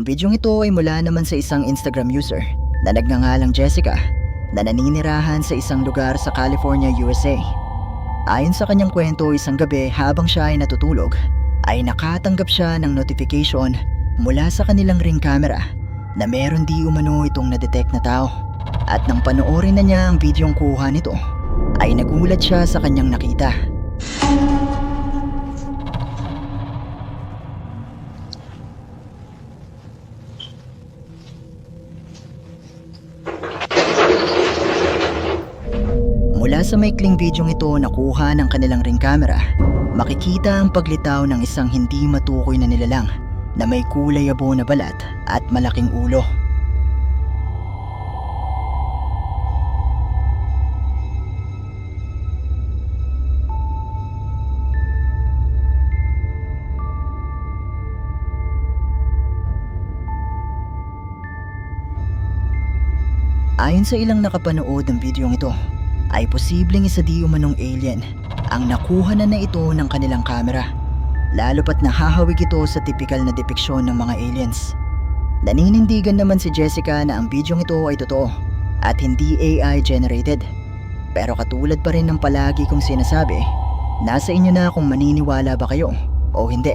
Ang bidyong ito ay mula naman sa isang Instagram user na nagngangalang Jessica na naninirahan sa isang lugar sa California, USA. Ayon sa kanyang kwento isang gabi habang siya ay natutulog, ay nakatanggap siya ng notification mula sa kanilang ring camera na meron di umano itong na-detect na tao. At nang panoorin na niya ang bidyong kuha nito, ay nagulat siya sa kanyang nakita. Sa maikling bidyong ito na kuha ng kanilang ring camera, makikita ang paglitaw ng isang hindi matukoy na nilalang na may kulay abo na balat at malaking ulo. Ayon sa ilang nakapanood ng bidyong ito, ay posibleng isa di umanong alien ang nakuha na na ito ng kanilang kamera. Lalo pat nahahawig ito sa tipikal na depiksyon ng mga aliens. Naninindigan naman si Jessica na ang bidyong ito ay totoo at hindi AI generated. Pero katulad pa rin ng palagi kong sinasabi, nasa inyo na kung maniniwala ba kayo o hindi.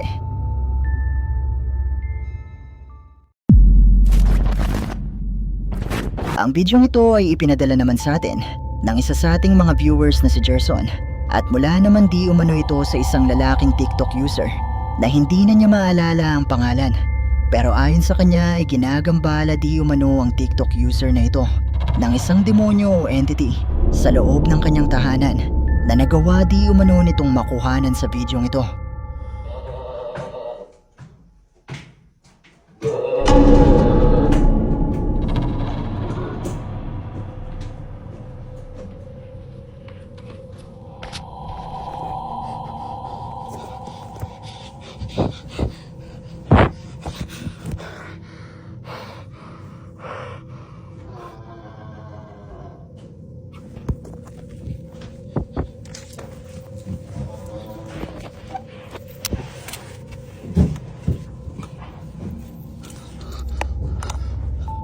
Ang bidyong ito ay ipinadala naman sa atin ng isa sa ating mga viewers na si Gerson at mula naman di umano ito sa isang lalaking TikTok user na hindi na niya maalala ang pangalan. Pero ayon sa kanya ay ginagambala di umano ang TikTok user na ito ng isang demonyo o entity sa loob ng kanyang tahanan na nagawa di umano nitong makuhanan sa bidyong ito.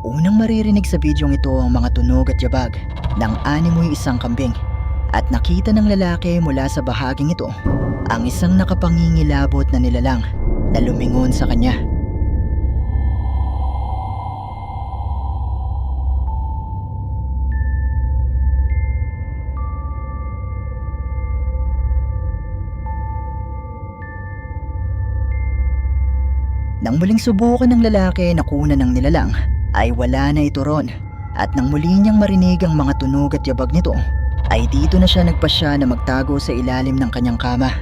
Unang maririnig sa bidyong ito ang mga tunog at yabag ng animoy isang kambing at nakita ng lalaki mula sa bahaging ito ang isang nakapangingilabot na nilalang na lumingon sa kanya. Nang muling subukan ng lalaki na kunan ng nilalang, ay wala na ito ron. At nang muli niyang marinig ang mga tunog at yabag nito, ay dito na siya nagpasya na magtago sa ilalim ng kanyang kama.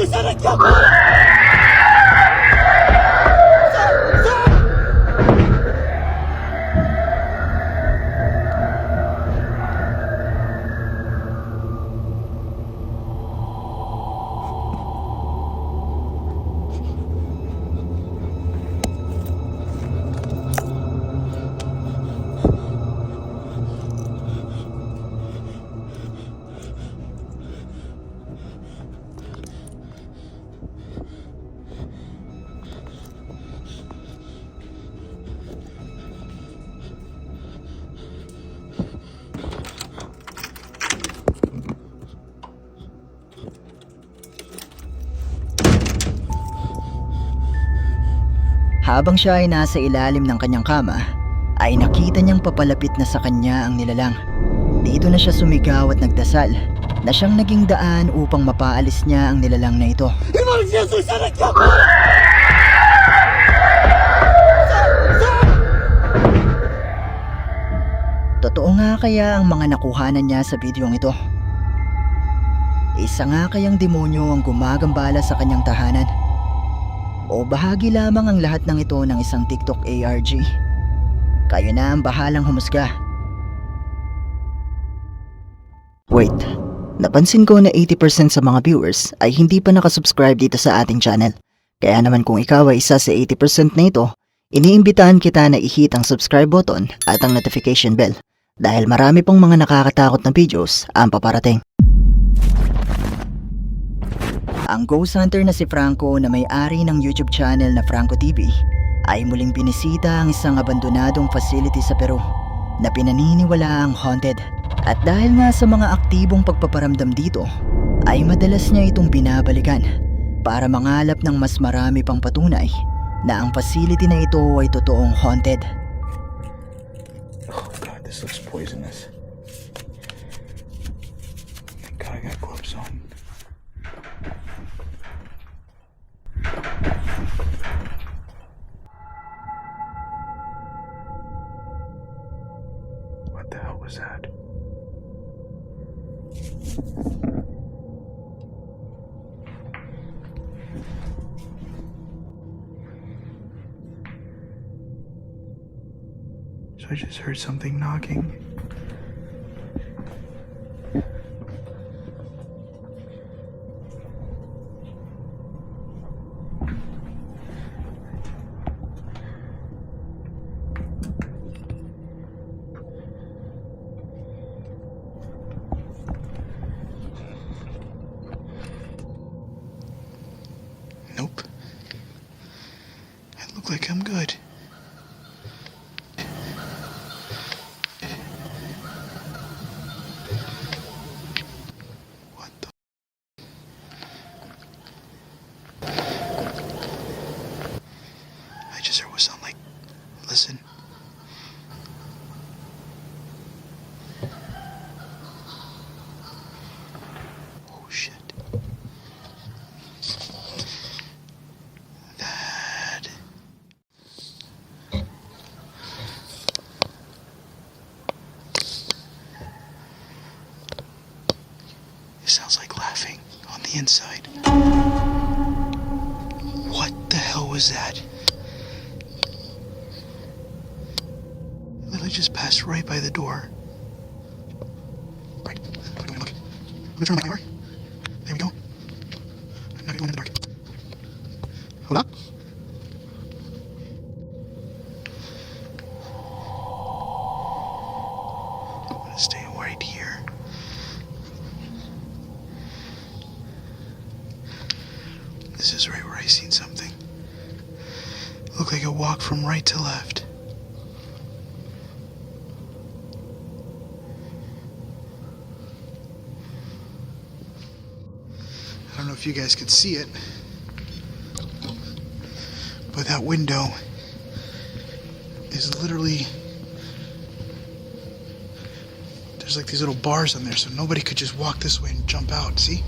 Hırsızlık yapıyorum. Habang siya ay nasa ilalim ng kanyang kama, ay nakita niyang papalapit na sa kanya ang nilalang. Dito na siya sumigaw at nagdasal na siyang naging daan upang mapaalis niya ang nilalang na ito. Totoo nga kaya ang mga nakuhanan niya sa bidyong ito? Isa nga kayang demonyo ang gumagambala sa kanyang tahanan? O bahagi lamang ang lahat ng ito ng isang TikTok ARG? Kayo na ang bahalang humusga. Wait, napansin ko na 80% sa mga viewers ay hindi pa nakasubscribe dito sa ating channel. Kaya naman kung ikaw ay isa sa 80% na ito, iniimbitahan kita na i-hit ang subscribe button at ang notification bell dahil marami pong mga nakakatakot na videos ang paparating. Ang ghost hunter na si Franco na may-ari ng YouTube channel na Franco TV ay muling binisita ang isang abandonadong facility sa Peru na pinaniniwala ang haunted. At dahil nga sa mga aktibong pagpaparamdam dito, ay madalas niya itong binabalikan para mangalap ng mas marami pang patunay na ang facility na ito ay totoong haunted. Oh god, this looks poisonous. So I just heard something knocking. By the door. Right. Look, look, look. Let me turn on my camera. There we go. I'm not going in the dark. Hold up. If you guys could see it, but that window is literally. There's like these little bars on there, so nobody could just walk this way and jump out. See?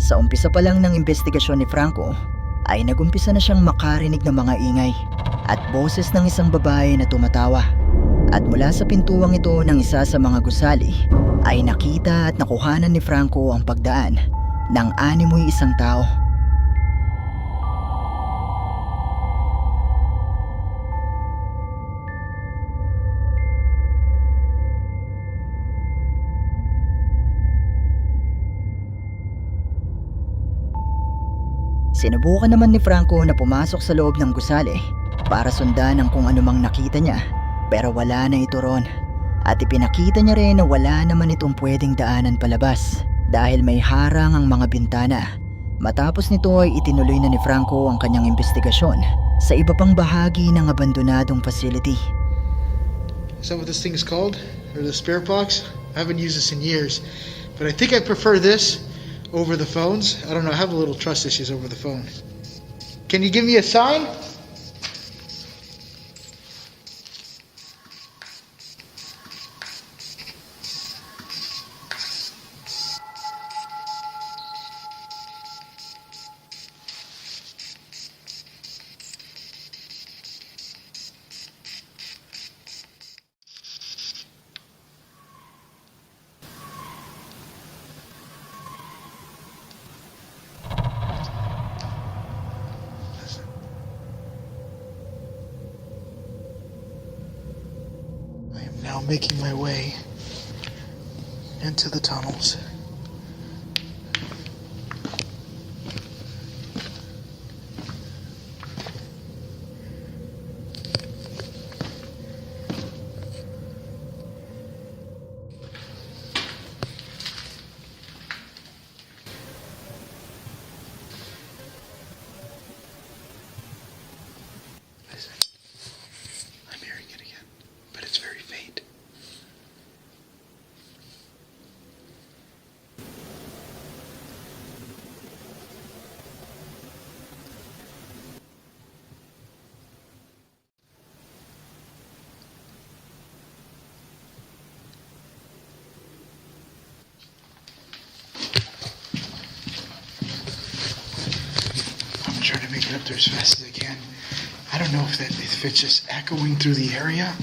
Sa umpisa pa lang ng investigasyon ni Franco, ay nagumpisa na siyang makarinig ng mga ingay at boses ng isang babae na tumatawa. At mula sa pintuang ito ng isa sa mga gusali, ay nakita at nakuhanan ni Franco ang pagdaan ng animoy isang tao. Sinubukan naman ni Franco na pumasok sa loob ng gusali para sundan ang kung anumang nakita niya pero wala na ito ron. At ipinakita niya rin na wala naman itong pwedeng daanan palabas dahil may harang ang mga bintana. Matapos nito ay itinuloy na ni Franco ang kanyang investigasyon sa iba pang bahagi ng abandonadong facility. Is that what this thing is called? Or the spirit box? I haven't used this in years. But I think I prefer this over the phones. I don't know, I have a little trust issues over the phone. Can you give me a sign? Making my way into the tunnels. Listen, I'm hearing it again, but it's very faint. I'm gonna try to make it up there as fast as I can. I don't know if that if it's just echoing through the area,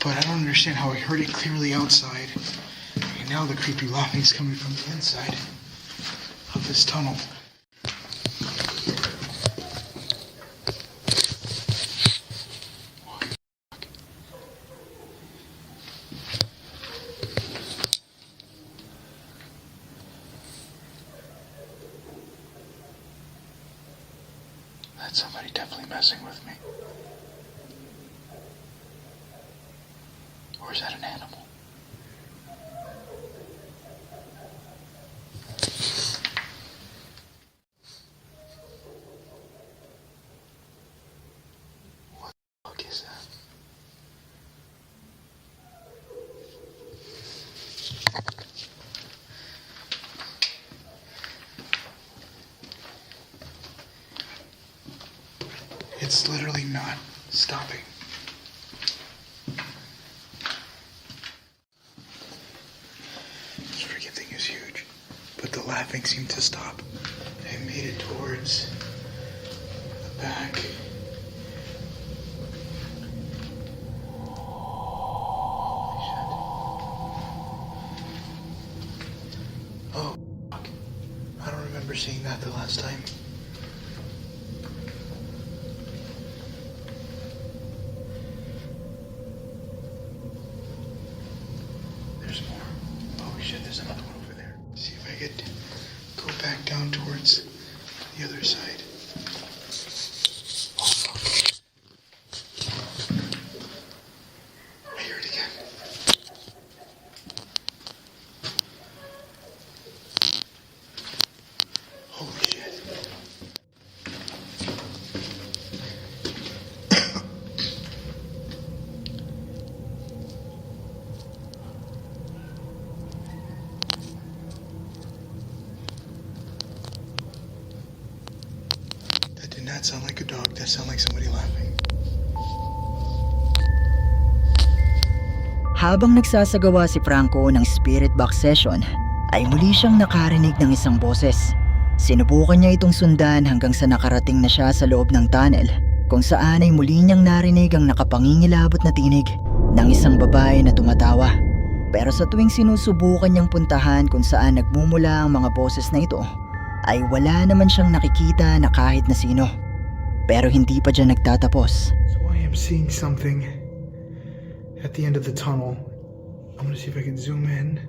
but I don't understand how I heard it clearly outside, and now the creepy laughing is coming from the inside of this tunnel. It's literally not stopping. This freaking thing is huge. But the laughing seemed to stop. I made it towards the back. Go back down towards the other side. Habang nagsasagawa si Franco ng spirit box session, ay muli siyang nakarinig ng isang boses. Sinubukan niya itong sundan hanggang sa nakarating na siya sa loob ng tunnel kung saan ay muli niyang narinig ang nakapangingilabot na tinig ng isang babae na tumatawa. Pero sa tuwing sinusubukan niyang puntahan kung saan nagmumula ang mga boses na ito, ay wala naman siyang nakikita na kahit na sino. Pero hindi pa dyan nagtatapos. So I am seeing something at the end of the tunnel. I'm gonna see if I can zoom in.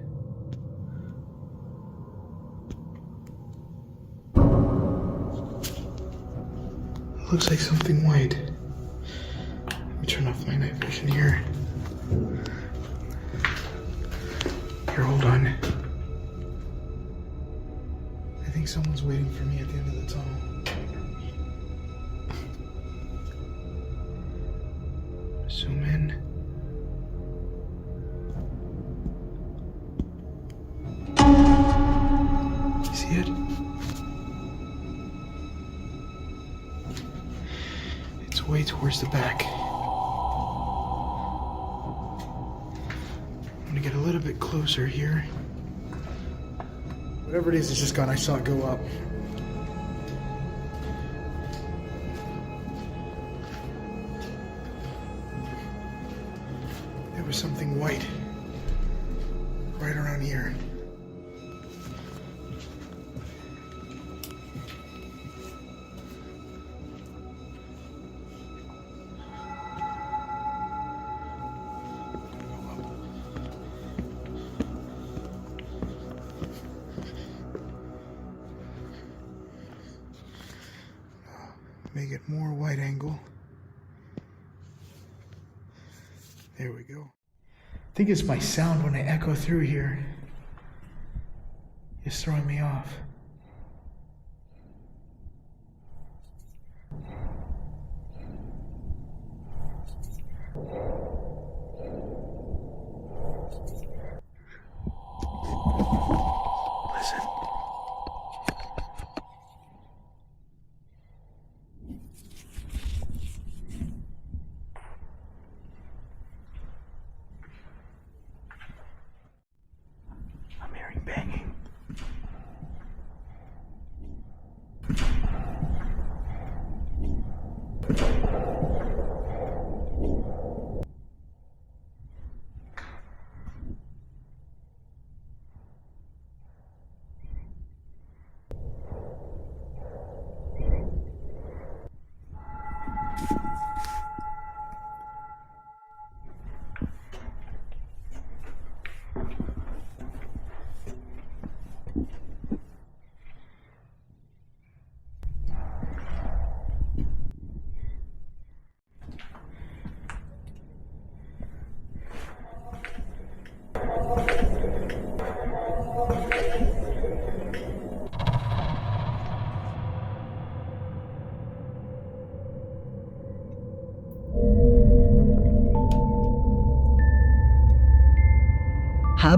Looks like something white. Let me turn off my night vision here. Here, hold on. I think someone's waiting for me at the end of the tunnel. Towards the back. I'm gonna get a little bit closer here. Whatever it is, it's just gone. I saw it go up. There was something white right around here. Think it's my sound when I echo through here. It's throwing me off.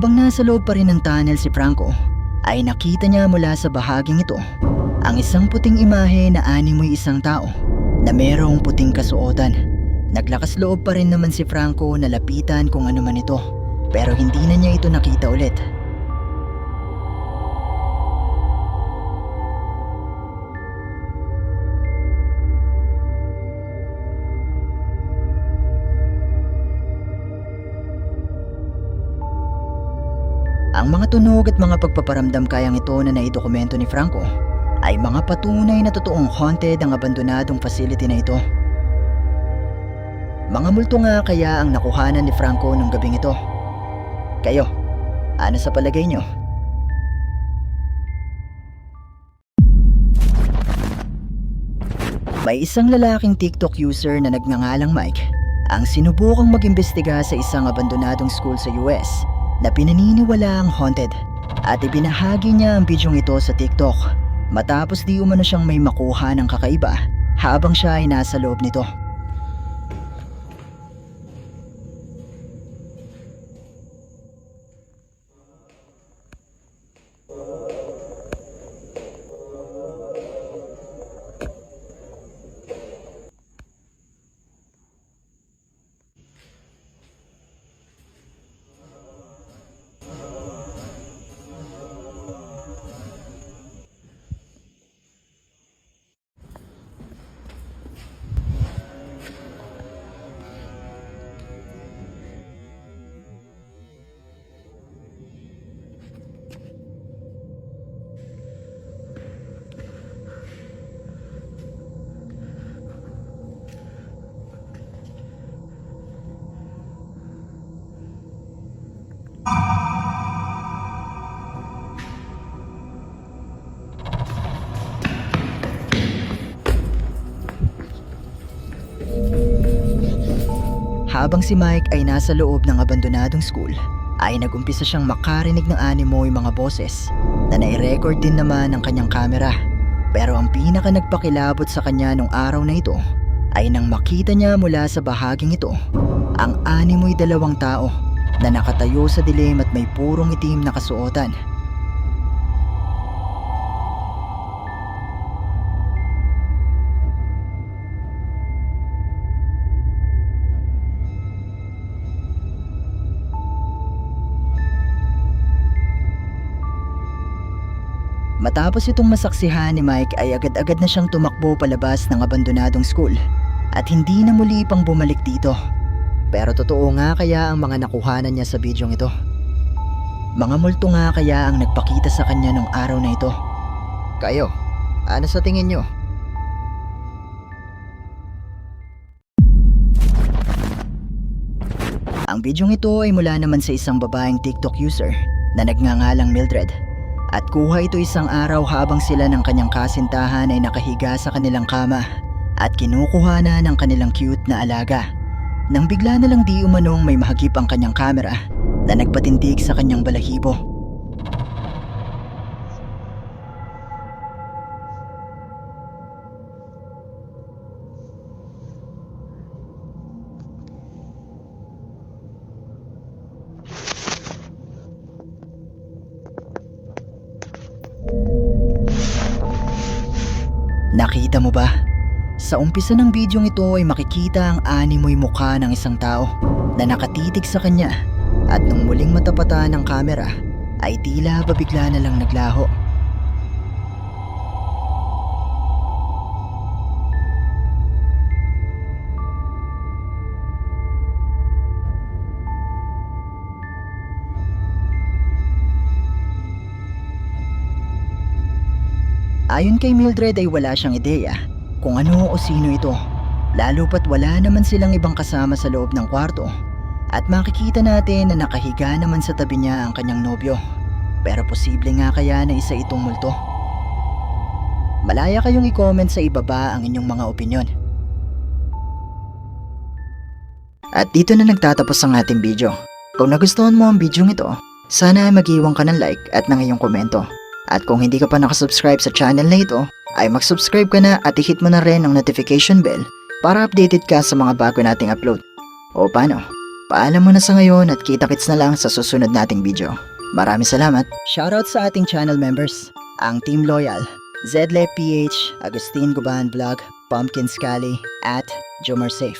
Habang nasa loob pa rin ng tunnel si Franco, ay nakita niya mula sa bahaging ito ang isang puting imahe na animoy isang tao na merong puting kasuotan. Naglakas loob pa rin naman si Franco na lapitan kung ano man ito pero hindi na niya ito nakita ulit. Ang mga tunog at mga pagpaparamdam kayang ito na naidokumento ni Franco ay mga patunay na totoong haunted ang abandonadong facility na ito. Mga multo nga kaya ang nakuhanan ni Franco nung gabing ito. Kayo, ano sa palagay nyo? May isang lalaking TikTok user na nagngangalang Mike ang sinubukang mag-imbestiga sa isang abandonadong school sa US na pinaniniwala ang haunted at ibinahagi niya ang bidyong ito sa TikTok matapos di umano siyang may makuha ng kakaiba habang siya ay nasa loob nito. Habang si Mike ay nasa loob ng abandonadong school, ay nagumpisa siyang makarinig ng animoy mga boses na nai-record din naman ng kanyang kamera. Pero ang pinaka nagpakilabot sa kanya nung araw na ito ay nang makita niya mula sa bahaging ito ang animoy dalawang tao na nakatayo sa dilim at may purong itim na kasuotan. Matapos itong masaksihan ni Mike ay agad-agad na siyang tumakbo palabas ng abandonadong school at hindi na muli pang bumalik dito. Pero totoo nga kaya ang mga nakuhanan niya sa bidyong ito. Mga multo nga kaya ang nagpakita sa kanya nung araw na ito. Kayo, ano sa tingin nyo? Ang bidyong ito ay mula naman sa isang babaeng TikTok user na nagngangalang Mildred at kuha ito isang araw habang sila ng kanyang kasintahan ay nakahiga sa kanilang kama at kinukuha na ng kanilang cute na alaga. Nang bigla na lang di umanong may mahagip ang kanyang kamera na nagpatindig sa kanyang balahibo. Nakita mo ba? Sa umpisa ng bidyong ito ay makikita ang animoy mukha ng isang tao na nakatitig sa kanya at nung muling matapatan ng kamera ay tila ba bigla na lang naglaho. Ayon kay Mildred ay wala siyang ideya kung ano o sino ito. Lalo pat wala naman silang ibang kasama sa loob ng kwarto. At makikita natin na nakahiga naman sa tabi niya ang kanyang nobyo. Pero posible nga kaya na isa itong multo. Malaya kayong i-comment sa ibaba ang inyong mga opinyon. At dito na nagtatapos ang ating video. Kung nagustuhan mo ang video ito, sana ay mag-iwan ka ng like at ng iyong komento. At kung hindi ka pa nakasubscribe sa channel na ito, ay mag-subscribe ka na at i-hit mo na rin ang notification bell para updated ka sa mga bago nating upload. O paano? Paalam mo na sa ngayon at kita-kits na lang sa susunod nating video. Maraming salamat. Shoutout sa ating channel members, ang Team Loyal, Zedle PH, Agustin Guban Vlog, Pumpkin Scally, at Jomar Safe.